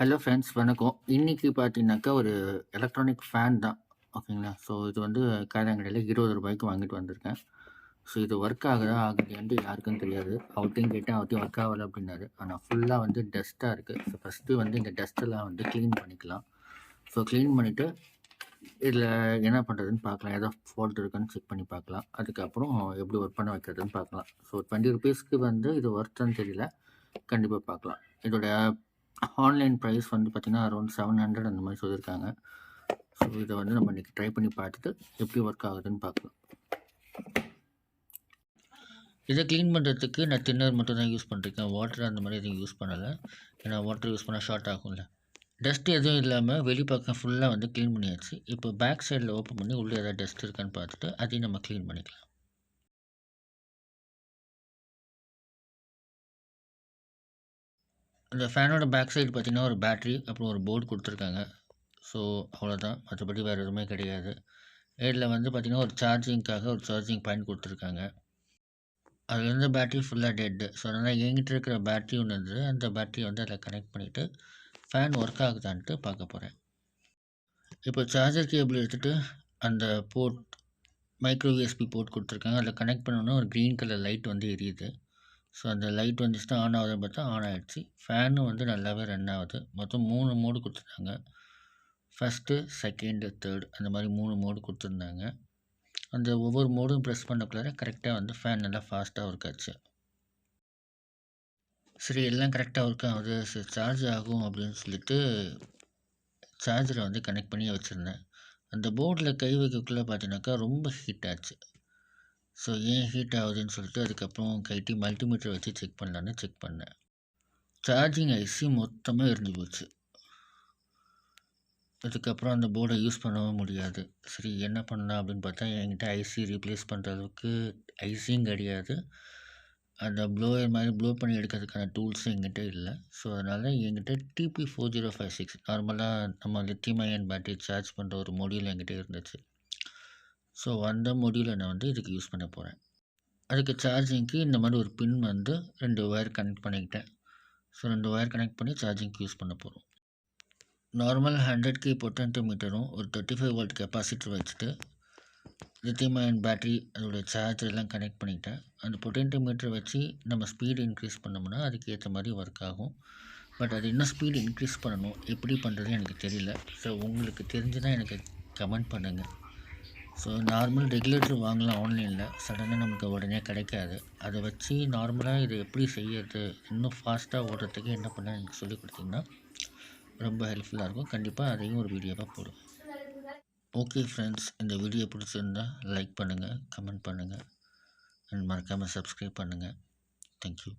Hello friends வணக்கம். இன்றைக்கி பார்த்தீங்கன்னாக்கா, ஒரு எலக்ட்ரானிக் ஃபேன் தான். ஓகேங்களா. ஸோ இது வந்து காரங்கடையில ரூ. 20க்கு வாங்கிட்டு வந்திருக்கேன். ஸோ இது ஒர்க் ஆகுதா, வந்து யாருக்கும் தெரியாது. அவர்கிட்டையும் கேட்டேன், அவர்கிட்டையும் ஒர்க் ஆகலை அப்படின்னாரு ஆனால் ஃபுல்லாக வந்து டஸ்ட்டாக இருக்குது ஸோ ஃபஸ்ட்டு வந்து இந்த டஸ்ட்டெல்லாம் வந்து க்ளீன் பண்ணிக்கலாம். ஸோ க்ளீன் பண்ணிவிட்டு இதில் என்ன பண்ணுறதுன்னு பார்க்கலாம். ஏதோ ஃபால்ட் இருக்குன்னு செக் பண்ணி பார்க்கலாம். அதுக்கப்புறம் எப்படி ஒர்க் பண்ண வைக்கிறதுன்னு பார்க்கலாம். ஸோ டுவெண்ட்டி ருபீஸ்க்கு வந்து இது ஒர்த்தான்னு தெரியல. கண்டிப்பாக பார்க்கலாம். இதோட ஆன்லைன் ப்ரைஸ் வந்து பார்த்திங்கன்னா அரௌண்ட் செவன் ஹண்ட்ரட் அந்த மாதிரி சொல்லியிருக்காங்க. ஸோ இதை வந்து நம்ம இன்னைக்கு ட்ரை பண்ணி பார்த்துட்டு, எப்படி ஒர்க் ஆகுதுன்னு பார்க்கலாம். இதை க்ளீன் பண்ணுறதுக்கு நான் தின்னர் மட்டும் தான் யூஸ் பண்ணிருக்கேன். வாட்டர் அந்த மாதிரி எதுவும் யூஸ் பண்ணலை ஏன்னா வாட்டர் யூஸ் பண்ணால் ஷார்ட் ஆகும்ல. டஸ்ட் எதுவும் இல்லாமல் வெளிப்பக்கம் ஃபுல்லாக வந்து க்ளீன் பண்ணியாச்சு. இப்போ பேக் சைடில் ஓப்பன் பண்ணி உள்ளே ஏதாவது டஸ்ட் இருக்கான்னு பார்த்துட்டு, அதையும் நம்ம க்ளீன் பண்ணிக்கலாம். அந்த ஃபேனோட பேக் சைடு பார்த்தீங்கன்னா, ஒரு பேட்ரி அப்புறம் ஒரு போர்ட் கொடுத்துருக்காங்க ஸோ அவ்வளோதான். மற்றபடி வேறு எதுவுமே கிடையாது. ஏடில் வந்து பார்த்திங்கன்னா ஒரு சார்ஜிங்க்காக ஒரு சார்ஜிங் பாயிண்ட் கொடுத்துருக்காங்க அதுலேருந்து பேட்ரி ஃபுல்லாக டெட்டு டெட். ஸோ அதனால் எங்கிட்ட இருக்கிற பேட்ரி ஒன்று இருந்தது. அந்த பேட்ரி வந்து அதில் கனெக்ட் பண்ணிட்டு, ஃபேன் ஒர்க் ஆகுதான்ட்டு பார்க்க போகிறேன் இப்போ சார்ஜர் கேபிள் எடுத்துகிட்டு அந்த போர்ட் மைக்ரோ யூஎஸ்பி போர்ட் கொடுத்துருக்காங்க அதில் கனெக்ட் பண்ணோன்னா ஒரு கிரீன் கலர் லைட் வந்து எரியுது. ஸோ அந்த லைட் வந்துச்சுன்னா ஆன் ஆகுதான்னு பார்த்தா ஆன் ஆகிடுச்சு ஃபேனும் வந்து நல்லாவே ரன் ஆகுது. மொத்தம் மூணு மோடு கொடுத்துருந்தாங்க ஃபர்ஸ்ட்டு, செகண்டு தேர்ட் அந்த மாதிரி மூணு மோடு கொடுத்துருந்தாங்க அந்த ஒவ்வொரு மோடும் ப்ரெஸ் பண்ணக்குள்ளார கரெக்டாக வந்து ஃபேன் நல்லா ஃபாஸ்ட்டாக ஒர்க் ஆச்சு. சரி எல்லாம் கரெக்டாக ஒர்க் ஆகுது. சரி சார்ஜ் ஆகும் அப்படின்னு சொல்லிட்டு, சார்ஜரை வந்து கனெக்ட் பண்ணி வச்சுருந்தேன் அந்த போர்டில் கை வைக்கக்குள்ளே பார்த்தீங்கன்னாக்கா, ரொம்ப ஹீட் ஆச்சு. ஸோ ஏன் ஹீட் ஆகுதுன்னு சொல்லிட்டு, அதுக்கப்புறம் கைட்டி மல்டிமீட்டர் வச்சு செக் பண்ணலான்னு செக் பண்ணேன். சார்ஜிங் ஐசி மொத்தமாக எரிஞ்சு போச்சு. அதுக்கப்புறம் அந்த போர்டை யூஸ் பண்ணவும் முடியாது. சரி என்ன பண்ணலாம் அப்படின்னு பார்த்தா, என்கிட்ட ஐசி ரீப்ளேஸ் பண்ணுற அளவுக்கு ஐசியும் கிடையாது. அந்த ப்ளோயர் மாதிரி ப்ளோ பண்ணி எடுக்கிறதுக்கான டூல்ஸும் எங்கிட்ட இல்லை ஸோ அதனால் என்கிட்ட TP four zero five six நார்மலாக நம்ம லித்தியம் அயன் பேட்டரி சார்ஜ் பண்ணுற ஒரு மொடியில் என்கிட்ட இருந்துச்சு. ஸோ அந்த மொடியூல நான் வந்து இதுக்கு யூஸ் பண்ண போகிறேன் அதுக்கு சார்ஜிங்க்கு இந்த மாதிரி ஒரு பின் வந்து ரெண்டு ஒயர் கனெக்ட் பண்ணிக்கிட்டேன். ஸோ ரெண்டு ஒயர் கனெக்ட் பண்ணி சார்ஜிங்க்கு யூஸ் பண்ண போகிறோம் நார்மல் 100K பொட்டென்டோமீட்டரும், ஒரு 35 வோல்ட் கெப்பாசிட்டர் வச்சுட்டு, லித்தியம் அயன் பேட்டரி அதோட சார்ஜர் எல்லாம் கனெக்ட் பண்ணிக்கிட்டேன். அந்த பொட்டென்டோமீட்டர வச்சு நம்ம ஸ்பீடு இன்க்ரீஸ் பண்ணோம்னா, அதுக்கு ஏற்ற மாதிரி ஒர்க் ஆகும். பட் அது இன்னும் ஸ்பீடு இன்க்ரீஸ் பண்ணணும். எப்படி பண்ணுறது எனக்கு தெரியல. ஸோ உங்களுக்கு தெரிஞ்சுதுனா எனக்கு கமெண்ட் பண்ணுங்கள் ஸோ நார்மல் ரெகுலேட்டர் வாங்கலாம் ஆன்லைனில் சடனாக நமக்கு உடனே கிடைக்காது. அதை வச்சு நார்மலாக இதை எப்படி செய்யறது? இன்னும் ஃபாஸ்ட்டாக ஓடுறதுக்கு என்ன பண்ண எனக்கு சொல்லிக் கொடுத்தீங்கன்னா ரொம்ப ஹெல்ப்ஃபுல்லாக இருக்கும். கண்டிப்பாக அதையும் ஒரு வீடியோவாக போடுவேன். Okay friends. இந்த வீடியோ பிடிச்சிருந்தா லைக் பண்ணுங்கள் கமெண்ட் பண்ணுங்கள் அண்ட் மறக்காமல் சப்ஸ்கிரைப் பண்ணுங்கள் தேங்க் யூ.